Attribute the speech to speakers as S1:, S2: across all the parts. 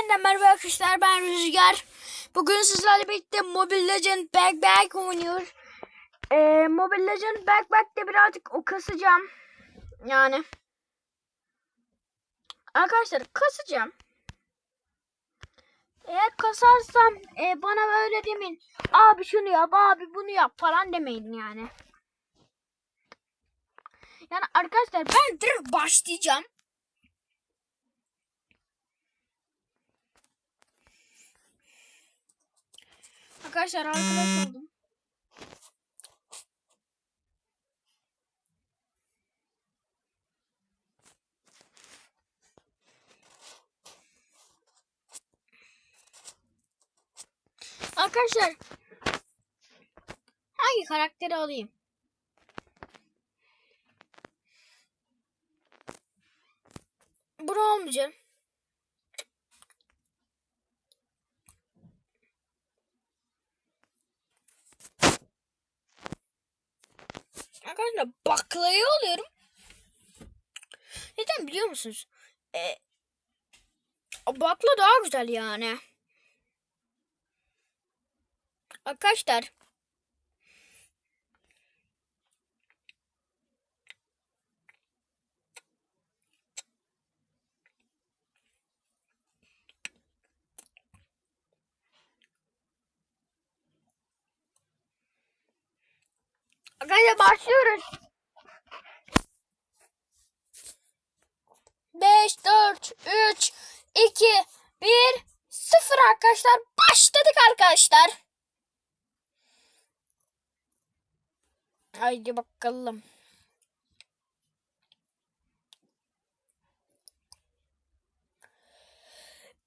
S1: Yeniden merhaba arkadaşlar ben Rüzgar. Bugün sizlerle birlikte Mobile Legend Backpack oynuyoruz. Ee, Mobile Legend Backpack'te birazcık o kasacağım. Yani. Arkadaşlar kasacağım. Eğer kasarsam e, bana böyle demeyin. Abi şunu yap abi bunu yap falan demeyin yani. Yani arkadaşlar ben direkt başlayacağım. Arkadaşlar arkadaş oldum. Arkadaşlar hangi karakteri alayım? Bunu almayacağım. Arkadaşlar baklayı alıyorum. Neden biliyor musunuz? Ee, bakla daha güzel yani. Arkadaşlar. Arkadaşlar başlıyoruz. 5, 4, 3, 2, 1, 0 arkadaşlar. Başladık arkadaşlar. Haydi bakalım.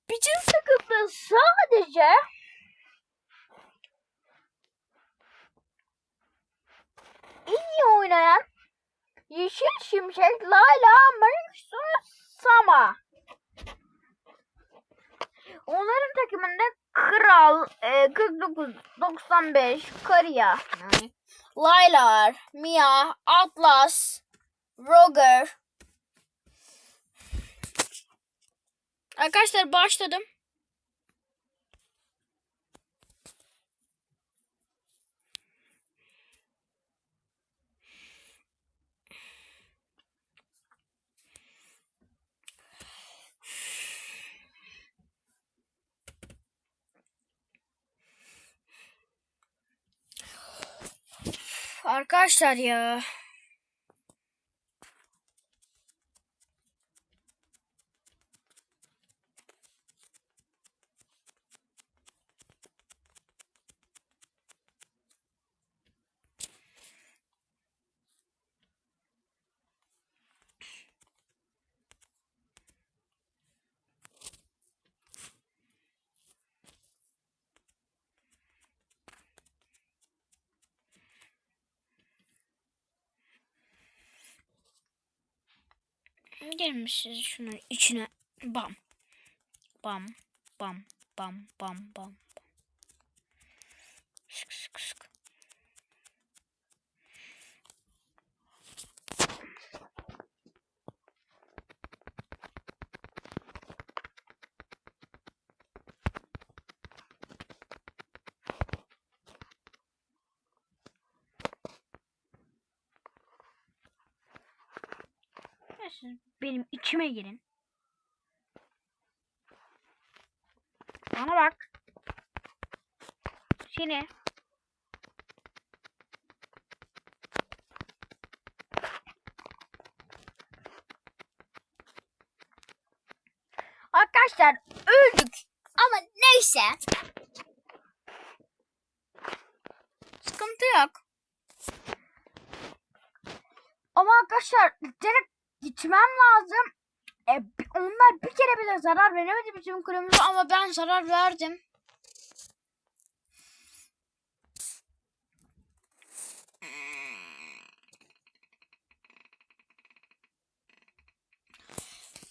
S1: Bütün sıkıntı sadece en iyi oynayan Yeşil Şimşek, Layla, Marisu, Sama. Onların takımında Kral, e, 49, 95, Kariya. Yani Layla, Mia, Atlas, Roger. Arkadaşlar başladım. Arkadaşlar ya. Gelmişiz şunun içine. Bam. Bam. Bam. Bam. Bam. Bam. Sık sık. Ya Siz benim içime girin. Bana bak. Seni. Arkadaşlar öldük. Ama neyse. Sıkıntı yok. Ama arkadaşlar direkt gitmem lazım. E, onlar bir kere bile zarar veremedi bizim kulübümüze ama ben zarar verdim.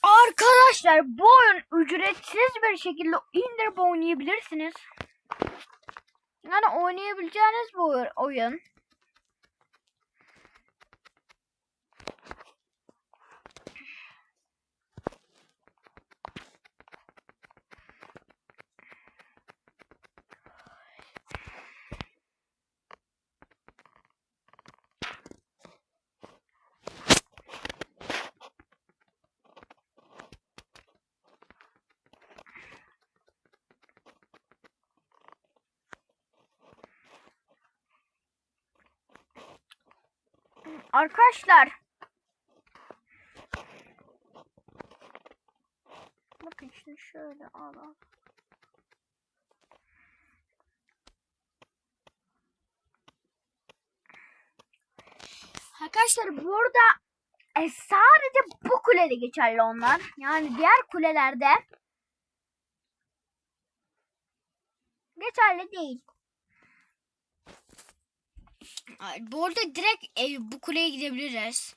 S1: Arkadaşlar bu oyun ücretsiz bir şekilde indirip oynayabilirsiniz. Yani oynayabileceğiniz bu oyun. Arkadaşlar. Bakın şimdi şöyle al al. Arkadaşlar burada e, sadece bu kulede geçerli onlar. Yani diğer kulelerde geçerli değil. Bu arada direkt e, bu kuleye gidebiliriz.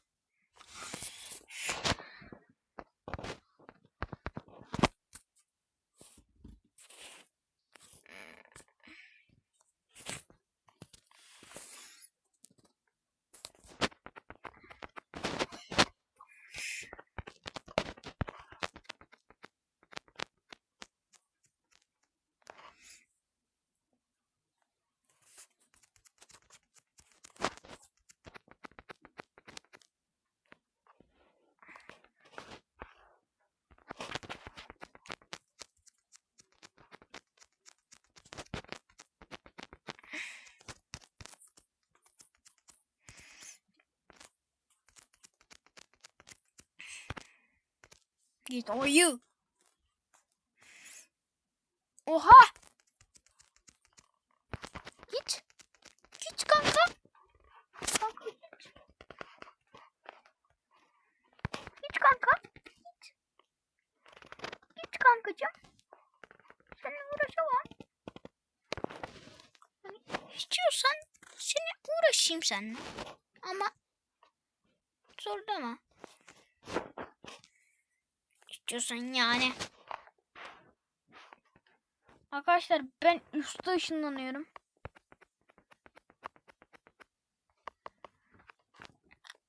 S1: Git oyu. Oha. Git. Git kanka. Kanka git. Git kanka. Git. Git kankacığım. Seninle uğraşamam. Hani istiyorsan seni uğraşayım seninle. Ama zorlama. İstiyorsan yani. Arkadaşlar ben üstte ışınlanıyorum.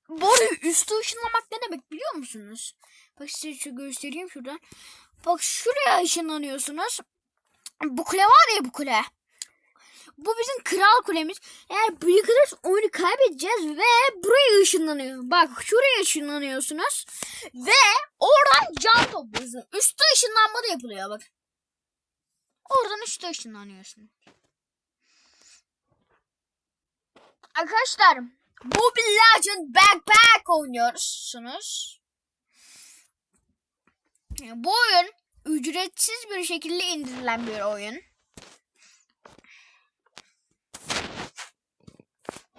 S1: Bu arada üstte ışınlamak ne demek biliyor musunuz? Bak size şu göstereyim şuradan. Bak şuraya ışınlanıyorsunuz. Bu kule var ya bu kule. Bu bizim kral kulemiz. Eğer bu yıkılırsa oyunu kaybedeceğiz ve buraya ışınlanıyor. Bak şuraya ışınlanıyorsunuz. Ve oradan can topluyorsun. Üstte ışınlanma da yapılıyor bak. Oradan üstte ışınlanıyorsun. Arkadaşlar Mobile Legend Backpack oynuyorsunuz. Bu oyun ücretsiz bir şekilde indirilen bir oyun.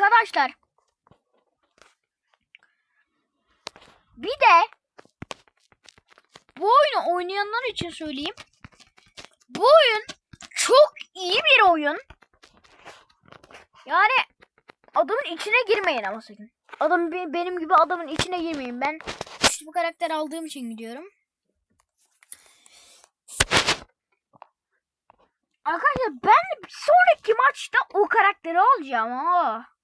S1: Arkadaşlar. Bir de bu oyunu oynayanlar için söyleyeyim. Bu oyun çok iyi bir oyun. Yani adamın içine girmeyin ama sakın. Adam be- benim gibi adamın içine girmeyin. Ben güçlü bu karakter aldığım için gidiyorum. Arkadaşlar ben bir sonraki maçta o karakteri alacağım ha.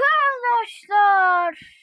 S1: Arkadaşlar.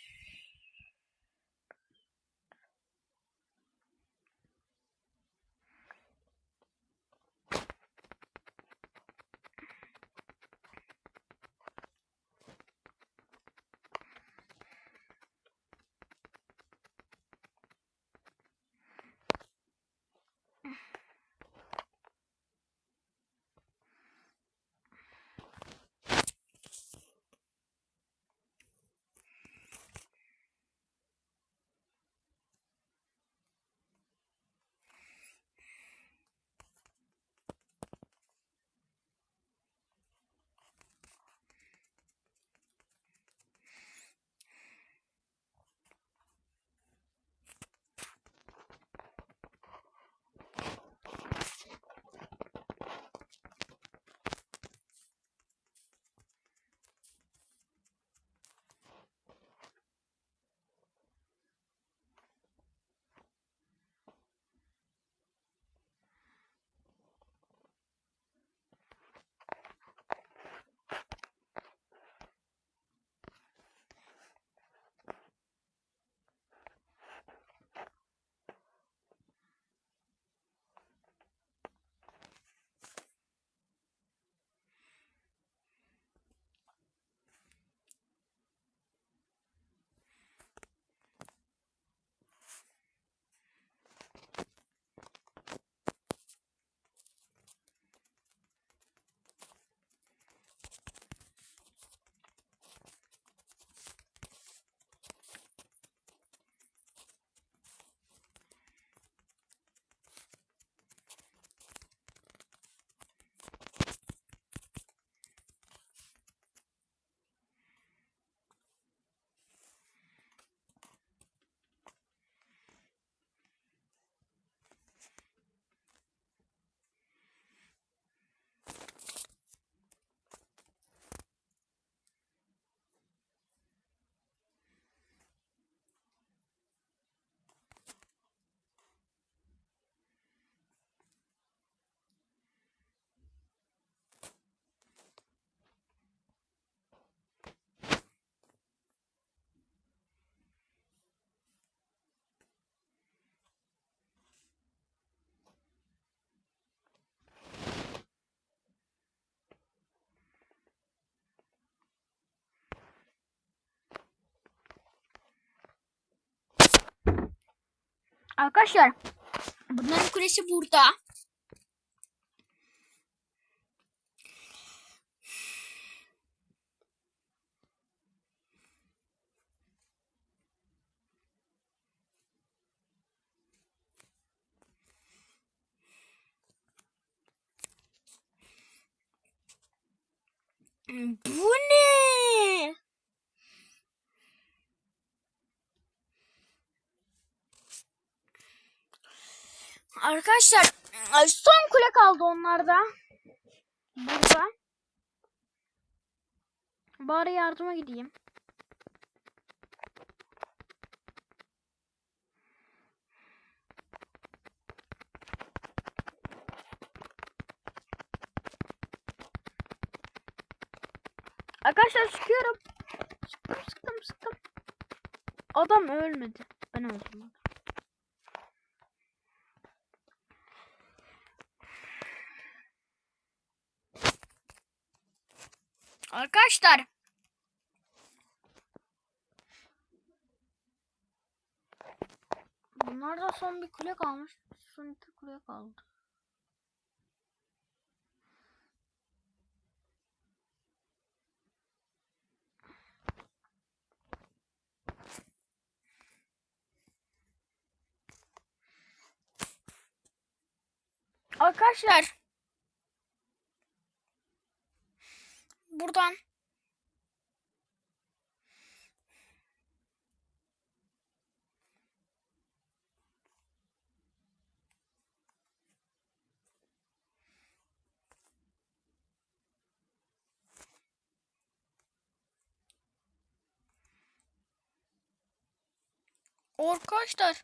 S1: Arkadaşlar bunların kulesi burada. Bu Arkadaşlar ay, son kule kaldı onlarda. Burada. Bari yardıma gideyim. Arkadaşlar sıkıyorum. Sıktım sıktım. Adam ölmedi. Ben öldüm. Arkadaşlar. Bunlarda son bir kule kalmış. Son iki kule kaldı. Arkadaşlar. Buradan Arkadaşlar.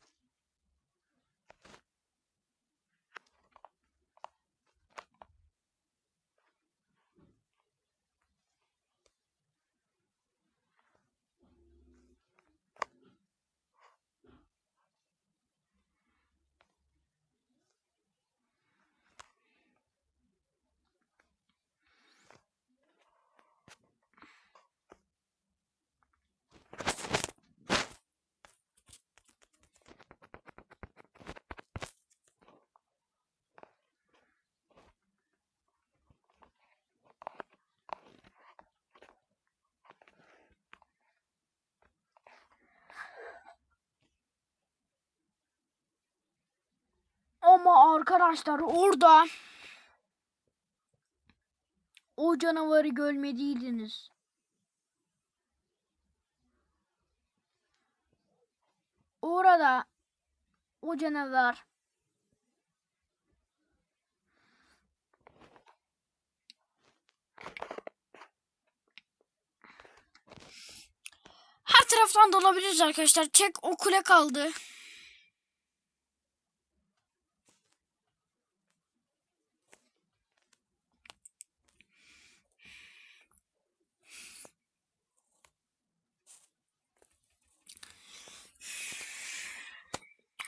S1: Ama arkadaşlar orada o canavarı görmediydiniz. Orada o canavar her taraftan dolabiliriz arkadaşlar. Tek o kule kaldı.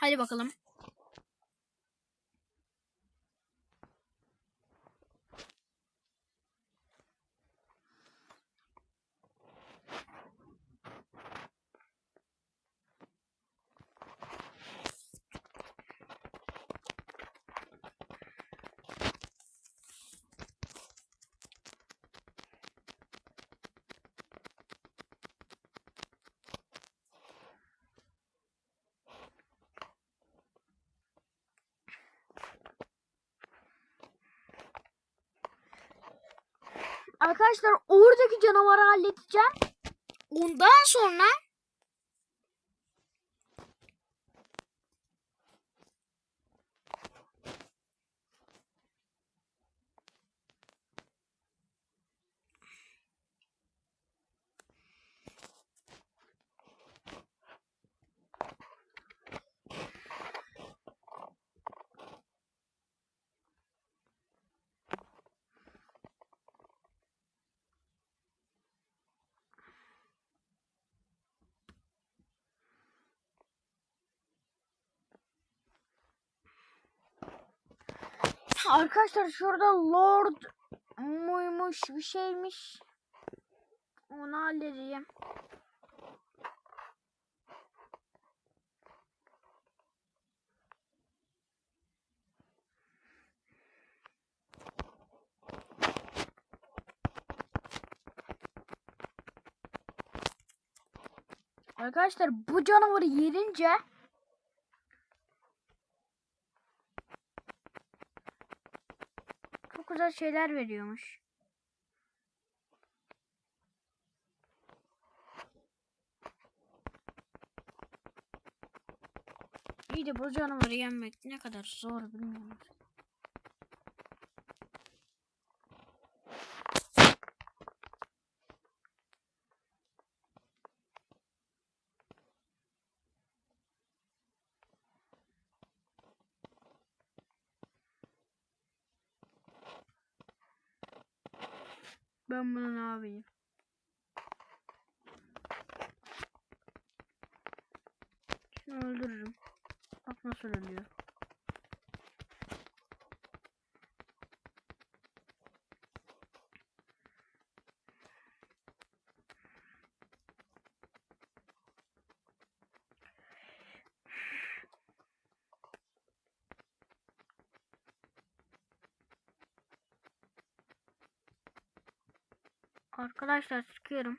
S1: Hadi bakalım. Arkadaşlar oradaki canavarı halledeceğim. Ondan sonra Arkadaşlar şurada Lord muymuş bir şeymiş. Onu halledeceğim. Arkadaşlar bu canavarı yerince güzel şeyler veriyormuş. İyi de bu canavarı yenmek ne kadar zor bilmiyorum. Ben bunu ne yapayım? Şunu öldürürüm. Bak nasıl ölüyor. Arkadaşlar sıkıyorum.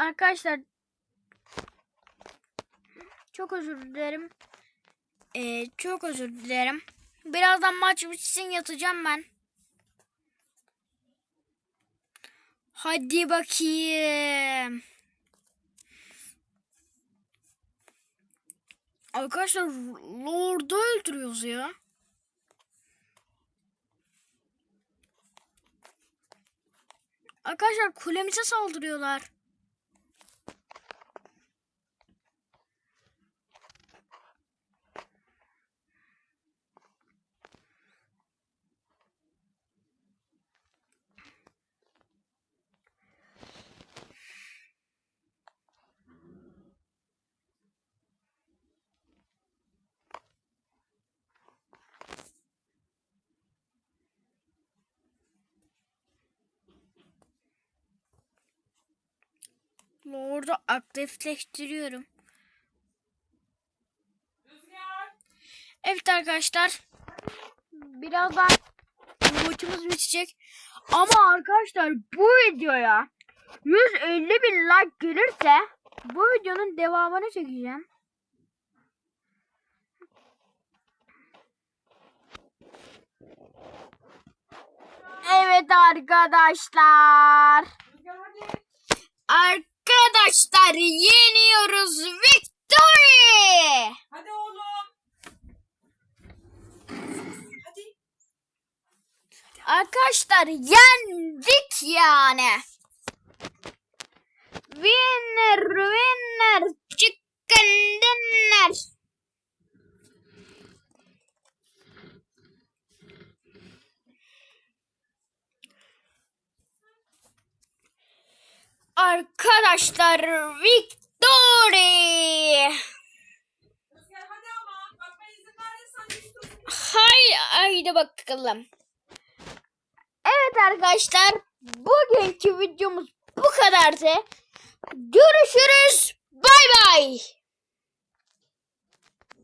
S1: Arkadaşlar çok özür dilerim. Ee, çok özür dilerim. Birazdan maç bitsin yatacağım ben. Hadi bakayım. Arkadaşlar Lord'u öldürüyoruz ya. Arkadaşlar kulemize saldırıyorlar. Lord'u aktifleştiriyorum. Evet arkadaşlar. Birazdan maçımız bitecek. Ama arkadaşlar bu videoya 150 bin like gelirse bu videonun devamını çekeceğim. Evet arkadaşlar. Arkadaşlar yeniyoruz Victory.
S2: Hadi oğlum. Hadi.
S1: Arkadaşlar yendik yani. Winner winner chicken dinner. Arkadaşlar victory.
S2: Rüzgar hadi ama. Bak ben izin verirsen istiyorsun.
S1: Hay haydi bakalım. Evet arkadaşlar bugünkü videomuz bu kadardı. Görüşürüz. Bay bay.